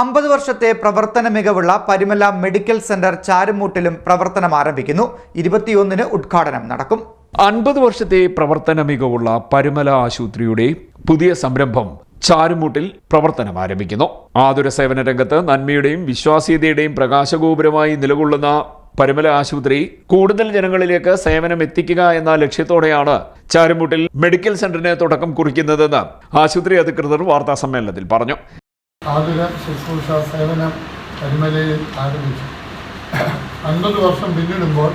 അമ്പത് വർഷത്തെ പ്രവർത്തന മികവുള്ള പരിമല മെഡിക്കൽ സെന്റർ ചാരുമൂട്ടിലും പ്രവർത്തനം ആരംഭിക്കുന്നു. ഇരുപത്തിയൊന്നിന് ഉദ്ഘാടനം നടക്കും. അൻപത് വർഷത്തെ പ്രവർത്തന മികവുള്ള പരിമല ആശുപത്രിയുടെ പുതിയ സംരംഭം ചാരുമൂട്ടിൽ പ്രവർത്തനം ആരംഭിക്കുന്നു. ആതുര സേവന രംഗത്ത് നന്മയുടെയും വിശ്വാസ്യതയുടെയും പ്രകാശഗോപുരമായി നിലകൊള്ളുന്ന പരിമല ആശുപത്രി കൂടുതൽ ജനങ്ങളിലേക്ക് സേവനം എത്തിക്കുക എന്ന ലക്ഷ്യത്തോടെയാണ് ചാരുമൂട്ടിൽ മെഡിക്കൽ സെന്ററിന് തുടക്കം കുറിക്കുന്നതെന്ന് ആശുപത്രി അധികൃതർ വാർത്താ സമ്മേളനത്തിൽ പറഞ്ഞു. ആതുര ശുശ്രൂഷ സേവനം പരിമലയിൽ ആരംഭിച്ചു. അൻപത് വർഷം പിന്നിടുമ്പോൾ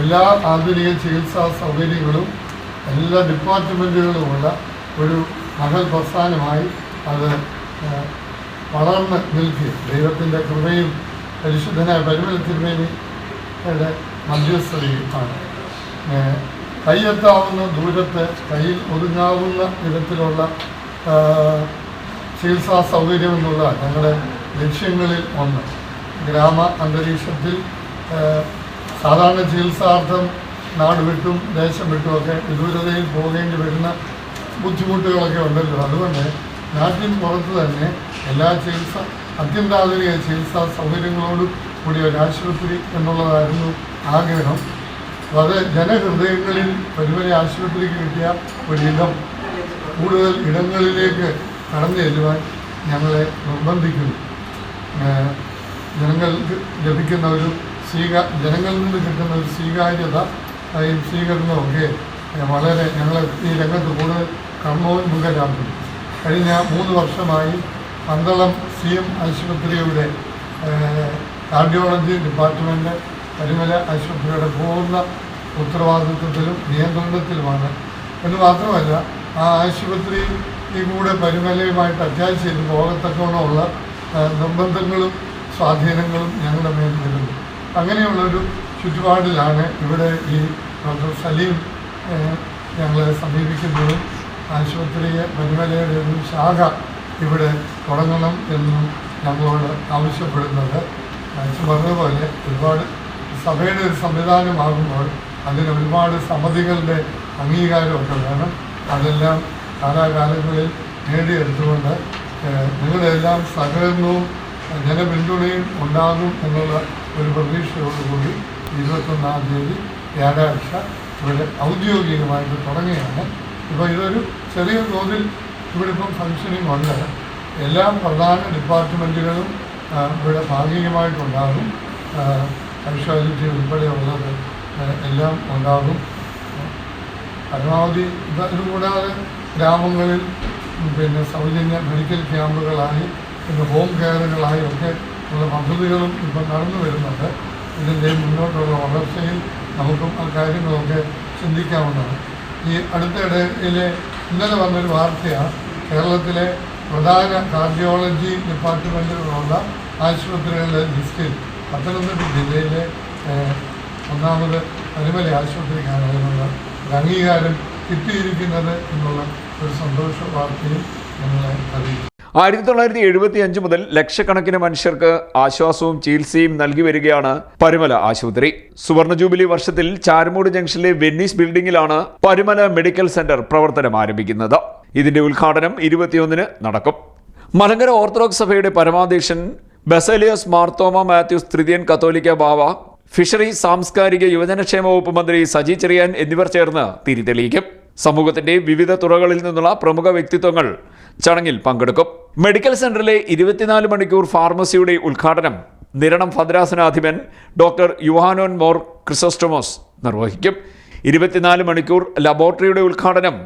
എല്ലാ ആധുനിക ചികിത്സാ സൗകര്യങ്ങളും എല്ലാ ഡിപ്പാർട്ട്മെന്റുകളുമുള്ള ഒരു മഹൽ പ്രസ്ഥാനമായി അത് വളർന്ന് നിൽക്കി. ദൈവത്തിന്റെ കൃപയും പരിശുദ്ധനായ പരിമല തിരുമേനിയുടെ മധ്യസ്ഥതയും ആണ് ഏഹ്, കൈയെത്താവുന്ന ദൂരത്ത് കയ്യിൽ ഒതുങ്ങാവുന്ന വിധത്തിലുള്ള ചികിത്സാ സൗകര്യം എന്നുള്ള ഞങ്ങളുടെ ലക്ഷ്യങ്ങളിൽ ഒന്ന്. ഗ്രാമ അന്തരീക്ഷത്തിൽ സാധാരണ ചികിത്സാർത്ഥം നാട് വിട്ടും ദേശം വിട്ടുമൊക്കെ വിദൂരതയിൽ പോകേണ്ടി വരുന്ന ബുദ്ധിമുട്ടുകളൊക്കെ ഉണ്ടല്ലോ. അതുകൊണ്ട് നാട്ടിൻ പുറത്ത് തന്നെ എല്ലാ ചികിത്സ അത്യന്താധുനിക ചികിത്സാ സൗകര്യങ്ങളോടും കൂടിയ ഒരു ആശുപത്രി എന്നുള്ളതായിരുന്നു ആഗ്രഹം. അത് ജനഹൃദയങ്ങളിൽ പരിമല ആശുപത്രിക്ക് കിട്ടിയ ഒരിടം. കൂടുതൽ ഇടങ്ങളിലേക്ക് കടന്നു ചെല്ലുവാൻ ഞങ്ങളെ നിർബന്ധിക്കുന്നു. ജനങ്ങൾക്ക് ലഭിക്കുന്ന ഒരു സ്വീകാ ജനങ്ങളിൽ നിന്ന് കിട്ടുന്ന ഒരു സ്വീകാര്യത ഈ സ്വീകരണമൊക്കെ വളരെ ഞങ്ങളെ ഈ രംഗത്ത് കൂടുതൽ കർമ്മോന്മുഖരാക്കുന്നു കഴിഞ്ഞ മൂന്ന് വർഷമായി പന്തളം സി എം ആശുപത്രിയുടെ കാർഡിയോളജി ഡിപ്പാർട്ട്മെന്റ് പരിമല ആശുപത്രിയുടെ പൂർണ ഉത്തരവാദിത്വത്തിലും നിയന്ത്രണത്തിലുമാണ്. എന്ന് മാത്രമല്ല ആ ആശുപത്രി കൂടെ പരിമലയുമായിട്ട് അറ്റാച്ച് ചെയ്ത് പോകത്തക്കവണ്ണമുള്ള നിർബന്ധങ്ങളും സ്വാധീനങ്ങളും ഞങ്ങളുടെ മേൽ വരുന്നു അങ്ങനെയുള്ളൊരു ചുറ്റുപാടിലാണ് ഇവിടെ ഈ ഡോക്ടർ സലീം ഞങ്ങളെ സമീപിക്കുന്നതും ആശുപത്രിയെ പരിമലയുടെ ഒരു ശാഖ ഇവിടെ തുടങ്ങണം എന്നും ഞങ്ങളോട് ആവശ്യപ്പെടുന്നത്. പറഞ്ഞതുപോലെ ഒരുപാട് സഭയുടെ ഒരു സംവിധാനമാകുമ്പോൾ അതിന് ഒരുപാട് സമിതികളുടെ അംഗീകാരമൊക്കെ വേണം. അതെല്ലാം കാലാകാലങ്ങളിൽ നേടിയെടുത്തുകൊണ്ട് നിങ്ങളെല്ലാം സഹകരണവും ജനപിന്തുണയും ഉണ്ടാകും എന്നുള്ള ഒരു പ്രതീക്ഷയോടുകൂടി ഇരുപത്തൊന്നാം തീയതി വ്യാഴാഴ്ച ഇവിടെ ഔദ്യോഗികമായിട്ട് തുടങ്ങുകയാണ്. ഇപ്പോൾ ഇതൊരു ചെറിയ തോതിൽ ഇവിടെ ഇപ്പം ഫങ്ഷനിങ് ഉണ്ട്. എല്ലാ പ്രധാന ഡിപ്പാർട്ട്മെന്റുകളും ഇവിടെ ഭാഗികമായിട്ടുണ്ടാകും. കൺഷ്വാലിറ്റി ഉൾപ്പെടെയുള്ളത് എല്ലാം ഉണ്ടാകും. പരമാവധി ഇത് ഇതുകൂടാതെ ഗ്രാമങ്ങളിൽ പിന്നെ സൗജന്യ മെഡിക്കൽ ക്യാമ്പുകളായി പിന്നെ ഹോം കെയറുകളായി ഒക്കെ ഉള്ള പദ്ധതികളും ഇപ്പം നടന്നു വരുന്നുണ്ട്. ഇതിന്റെ മുന്നോട്ടുള്ള വളർച്ചയിൽ നമുക്കും ആ കാര്യങ്ങളൊക്കെ ചിന്തിക്കാവുന്നതാണ്. ഈ അടുത്തിടയിലെ ഇന്നലെ വന്നൊരു വാർത്തയാണ് കേരളത്തിലെ പ്രധാന കാർഡിയോളജി ഡിപ്പാർട്ട്മെന്റുകളുള്ള ആശുപത്രികളുടെ ലിസ്റ്റിൽ പത്തനംതിട്ട ജില്ലയിലെ ഒന്നാമത് പരിമല ആശുപത്രിക്കാണ് അതിനുള്ള അംഗീകാരം കിട്ടിയിരിക്കുന്നത് എന്നുള്ള ഒരു സന്തോഷ വാർത്തയും ഞങ്ങളെ അറിയിക്കും ആയിരത്തി തൊള്ളായിരത്തി എഴുപത്തി അഞ്ച് മുതൽ ലക്ഷക്കണക്കിന് മനുഷ്യർക്ക് ആശ്വാസവും ചികിത്സയും നൽകി വരികയാണ് പരുമല ആശുപത്രി. സുവർണ ജൂബിലി വർഷത്തിൽ ചാരുമൂട് ജംഗ്ഷനിലെ വെന്നീസ് ബിൽഡിംഗിലാണ് പരുമല മെഡിക്കൽ സെന്റർ പ്രവർത്തനം ആരംഭിക്കുന്നത്. ഇതിന്റെ ഉദ്ഘാടനം ഇരുപത്തിയൊന്നിന് നടക്കും. മലങ്കര ഓർത്തഡോക്സ് സഭയുടെ പരമാധ്യക്ഷൻ ബസേലിയസ് മാർത്തോമ മാത്യൂസ് തൃതീയൻ കത്തോലിക്ക ബാവ ഫിഷറി സാംസ്കാരിക യുവജനക്ഷേമ വകുപ്പ് മന്ത്രി സജി ചെറിയാൻ എന്നിവർ ചേർന്ന് തിരിതെളിയിക്കും. സമൂഹത്തിന്റെ വിവിധ തുറകളിൽ നിന്നുള്ള പ്രമുഖ വ്യക്തിത്വങ്ങൾ ചടങ്ങിൽ പങ്കെടുക്കും. മെഡിക്കൽ സെന്ററിലെ ഇരുപത്തിനാല് മണിക്കൂർ ഫാർമസിയുടെ ഉദ്ഘാടനം നിരണം ഭദ്രാസനാധിപൻ ഡോക്ടർ യുഹാനോൻ മോർ ക്രിസോസ്റ്റോമോസ് നിർവഹിക്കും. ഇരുപത്തിനാല് മണിക്കൂർ ലബോറട്ടറിയുടെ ഉദ്ഘാടനം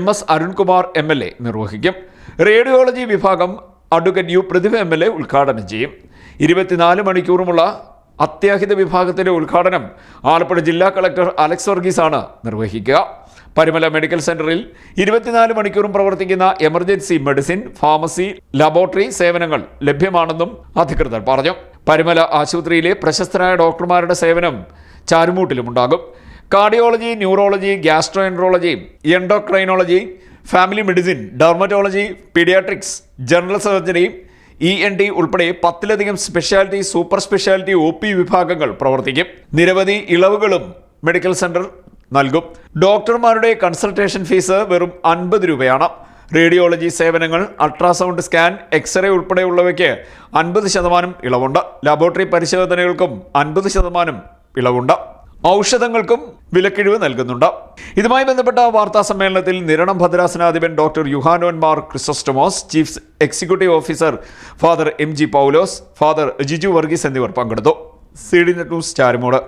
M S Arunkumar M L A നിർവഹിക്കും. റേഡിയോളജി വിഭാഗം advocate U Prathibha M L A ഉദ്ഘാടനം ചെയ്യും. ഇരുപത്തിനാല് മണിക്കൂറുമുള്ള അത്യാഹിത വിഭാഗത്തിന്റെ ഉദ്ഘാടനം ആലപ്പുഴ ജില്ലാ കളക്ടർ അലക്സ് വർഗീസ് ആണ് നിർവഹിക്കുക. പരിമല മെഡിക്കൽ സെന്ററിൽ ഇരുപത്തിനാല് മണിക്കൂറും പ്രവർത്തിക്കുന്ന എമർജൻസി മെഡിസിൻ ഫാർമസി ലബോറട്ടറി സേവനങ്ങൾ ലഭ്യമാണെന്നും അധികൃതർ പറഞ്ഞു. പരിമല ആശുപത്രിയിലെ പ്രശസ്തരായ ഡോക്ടർമാരുടെ സേവനം ചാരുമൂട്ടിലുമുണ്ടാകും. Cardiology neurology gastroenterology endocrinology family medicine dermatology paediatrics general surgery E N T ഉൾപ്പെടെ പത്തിലധികം speciality super speciality O P വിഭാഗങ്ങൾ പ്രവർത്തിക്കും. നിരവധി ഇളവുകളും മെഡിക്കൽ സെന്റർ നൽകും. ഡോക്ടർമാരുടെ കൺസൾട്ടേഷൻ ഫീസ് വെറും അൻപത് രൂപയാണ്. റേഡിയോളജി സേവനങ്ങൾ അൾട്രാസൗണ്ട് സ്കാൻ എക്സ്റേ ഉൾപ്പെടെയുള്ളവയ്ക്ക് അൻപത് ശതമാനം ഇളവുണ്ട്. ലബോറട്ടറി പരിശോധനകൾക്കും അൻപത് ശതമാനം ഇളവുണ്ട്. ഔഷധങ്ങൾക്കും വിലക്കിഴിവ് നൽകുന്നുണ്ട്. ഇതുമായി ബന്ധപ്പെട്ട വാർത്താ സമ്മേളനത്തിൽ Niranam ഭദ്രാസനാധിപൻ doctor Yuhanon Mar Chrysostomos chief executive officer father M G Paulose father Jiju Varghese എന്നിവർ പങ്കെടുത്തു. C D news Charumoodu.